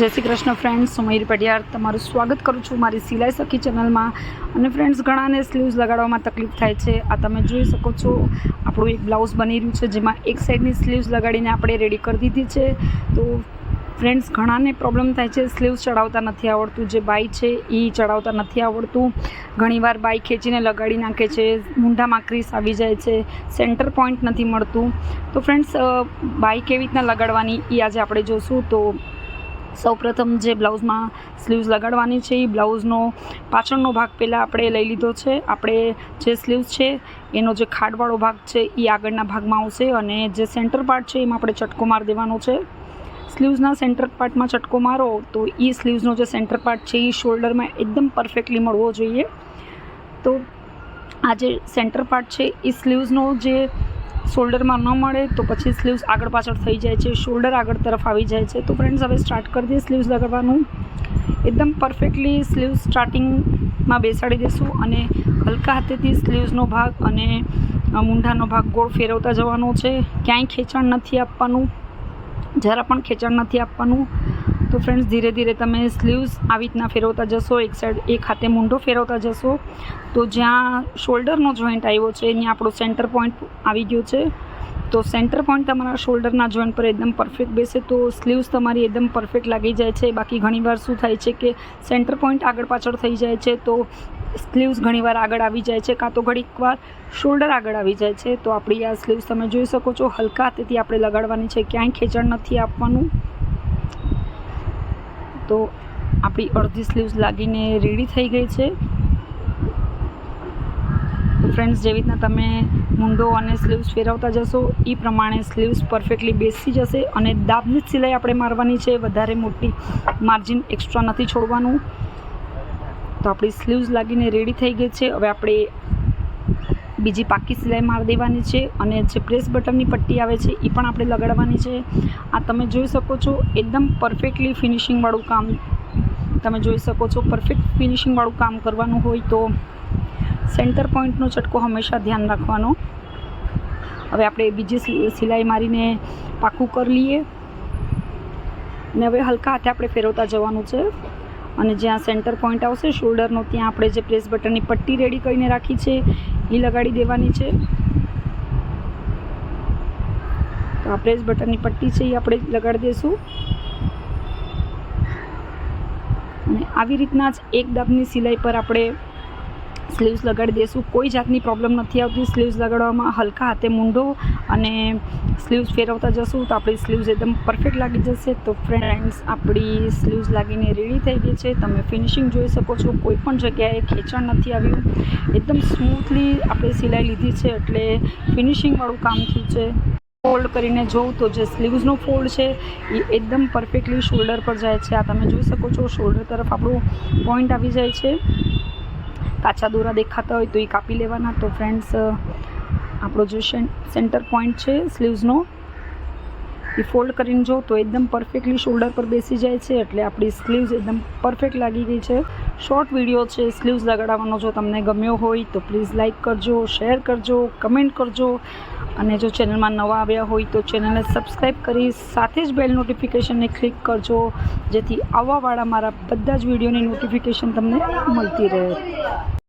જય શ્રી કૃષ્ણ ફ્રેન્ડ્સ હું મયુર પડિયાર તમારું સ્વાગત કરું છું મારી સિલાઈ સખી ચેનલમાં અને ફ્રેન્ડ્સ ઘણાને સ્લીવ્સ લગાડવામાં તકલીફ થાય છે. આ તમે જોઈ શકો છો, આપણું એક બ્લાઉઝ બની રહ્યું છે, જેમાં એક સાઈડની સ્લીવ્સ લગાડીને આપણે રેડી કરી દીધી છે. તો ફ્રેન્ડ્સ ઘણાને પ્રોબ્લેમ થાય છે સ્લીવ્સ ચડાવતા નથી આવડતું. જે બાઈ છે એ ચડાવતા નથી આવડતું. ઘણીવાર બાઈ ખેંચીને લગાડી નાખે છે, મૂંઢામાં ક્રીસ આવી જાય છે સેન્ટર પોઈન્ટ નથી મળતું. તો ફ્રેન્ડ્સ બાઈ કેવી રીતના લગાડવાની એ આજે આપણે જોશું. તો સૌપ્રથમ જે બ્લાઉઝમાં સ્લીવ્સ લગાડવાની છે, એ બ્લાઉઝનો પાછળનો ભાગ પહેલાં આપણે લઈ લીધો છે. આપણે જે સ્લીવ્સ છે, એનો જે ખાડવાળો ભાગ છે એ આગળના ભાગમાં આવશે અને જે સેન્ટર પાર્ટ છે, એમાં આપણે ચટકો માર દેવાનો છે. સ્લીવ્સના સેન્ટર પાર્ટમાં ચટકો મારો, તો એ સ્લીવ્સનો જે સેન્ટર પાર્ટ છે એ શોલ્ડરમાં એકદમ પરફેક્ટલી મળવો જોઈએ. તો આ જે સેન્ટર પાર્ટ છે એ સ્લીવ્સનો જે શોલ્ડરમાં ન મળે તો પછી સ્લીવ્સ આગળ પાછળ થઈ જાય છે, શોલ્ડર આગળ તરફ આવી જાય છે. તો ફ્રેન્ડ્સ હવે સ્ટાર્ટ કરી દઈએ સ્લીવ્સ લગાવવાનું એકદમ પરફેક્ટલી સ્લીવ્સ સ્ટાર્ટિંગમાં બેસાડી દઈશું અને હલકા હાથેથી સ્લીવ્સનો ભાગ અને મૂંઢાનો ભાગ ગોળ ફેરવતા જવાનો છે. ક્યાંય ખેંચાણ નથી આપવાનું. જરા પણ ખેંચાણ નથી આપવાનું. તો ફ્રેન્ડ્સ ધીરે ધીરે તમે સ્લીવ્સ આવી રીતના ફેરવતા જશો. એક સાઈડ એક હાથે મૂંઢો ફેરવતા જશો. તો જ્યાં શોલ્ડરનો જોઈન્ટ આવ્યો છે, ત્યાં આપણો સેન્ટર પોઈન્ટ આવી ગયો છે. તો સેન્ટર પોઈન્ટ તમારા શોલ્ડરના જોઈન્ટ પર એકદમ પરફેક્ટ બેસે. તો સ્લીવ્સ તમારી એકદમ પરફેક્ટ લાગી જાય છે. બાકી ઘણીવાર શું થાય છે કે સેન્ટર પોઈન્ટ આગળ પાછળ થઈ જાય છે, તો સ્લીવ્સ ઘણીવાર આગળ આવી જાય છે. કાં તો ઘડીક વાર શોલ્ડર આગળ આવી જાય છે. તો આપણી આ સ્લીવ્સ તમે જોઈ શકો છો. હલકા તેથી આપણે લગાડવાની છે. ક્યાંય ખેંચાણ નથી આપવાનું. તો આપણી અડધી સ્લીવ્સ લાગીને રેડી થઈ ગઈ છે. તો ફ્રેન્ડ્સ જેવી રીતના તમે મૂંડો અને સ્લીવ્સ ફેરવતા જશો એ પ્રમાણે સ્લીવ્સ પરફેક્ટલી બેસી જશે અને દાબની જ સિલાઈ આપણે મારવાની છે. વધારે મોટી માર્જિન એક્સ્ટ્રા નથી છોડવાનું. તો આપણી સ્લીવ્સ લાગીને રેડી થઈ ગઈ છે. હવે આપણે બીજી પાકી સિલાઈ મારી દેવાની છે અને જે પ્રેસ બટનની પટ્ટી આવે છે એ પણ આપણે લગાડવાની છે. આ તમે જોઈ શકો છો, એકદમ પરફેક્ટલી ફિનિશિંગવાળું કામ તમે જોઈ શકો છો. પરફેક્ટ ફિનિશિંગવાળું કામ કરવાનું હોય તો સેન્ટર પોઈન્ટનો ચટકો હંમેશા ધ્યાન રાખવાનો. હવે આપણે બીજી સિલાઈ મારીને પાકું કરી લઈએ. ને હવે હલકા હાથે આપણે ફેરવતા જવાનું છે અને જ્યાં સેન્ટર પોઈન્ટ આવશે, શોલ્ડરનો ત્યાં આપણે જે પ્રેસ બટનની પટ્ટી રેડી કરીને રાખી છે એ લગાડી દેવાની છે. તો આ પ્રેસ બટનની પટ્ટી છે એ આપણે લગાડી દઈશું અને આવી રીતના જ એક દાબની સિલાઈ પર આપણે સ્લીવ્સ લગાડી દઈશું કોઈ જાતની પ્રોબ્લેમ નથી આવતી. સ્લીવ્સ લગાડવામાં હલકા હાથે મૂંઢો અને સ્લીવ્સ ફેરવતા જશું તો આપણી સ્લીવ્સ એકદમ પરફેક્ટ લાગી જશે. તો ફ્રેન્ડ્સ આપણી સ્લીવ્સ લાગીને રેડી થઈ ગઈ છે. તમે ફિનિશિંગ જોઈ શકો છો. કોઈ પણ જગ્યાએ ખેંચાણ નથી આવ્યું. એકદમ સ્મૂથલી આપણે સિલાઈ લીધી છે એટલે ફિનિશિંગવાળું કામ થયું છે. ફોલ્ડ કરીને જોઉં તો જે સ્લીવ્સનો ફોલ્ડ છે, એ એકદમ પરફેક્ટલી શોલ્ડર પર જાય છે. આ તમે જોઈ શકો છો. શોલ્ડર તરફ આપણું પોઈન્ટ આવી જાય છે. કાચા દોરા દેખાતા હોય તો એ કાપી લેવાના. તો ફ્રેન્ડ્સ આપણો જે સેન્ટર પોઈન્ટ છે સ્લીવ્સનો એ ફોલ્ડ કરીને જો તો એકદમ પરફેક્ટલી શોલ્ડર પર બેસી જાય છે એટલે આપણી સ્લીવ્સ એકદમ પરફેક્ટ લાગી ગઈ છે. શોર્ટ વીડિયો છે સ્લીવ્સ લગાડવાનો જો તમને ગમ્યો હોય તો પ્લીઝ લાઇક કરજો શેર કરજો કમેન્ટ કરજો. અને જો ચેનલમાં નવા આવ્યા હોય તો ચેનલને સબસ્ક્રાઈબ કરી સાથે જ બેલ નોટિફિકેશનને ક્લિક કરજો, જેથી આવવાવાળા મારા બધા જ વિડીયોની નોટિફિકેશન તમને મળતી રહે.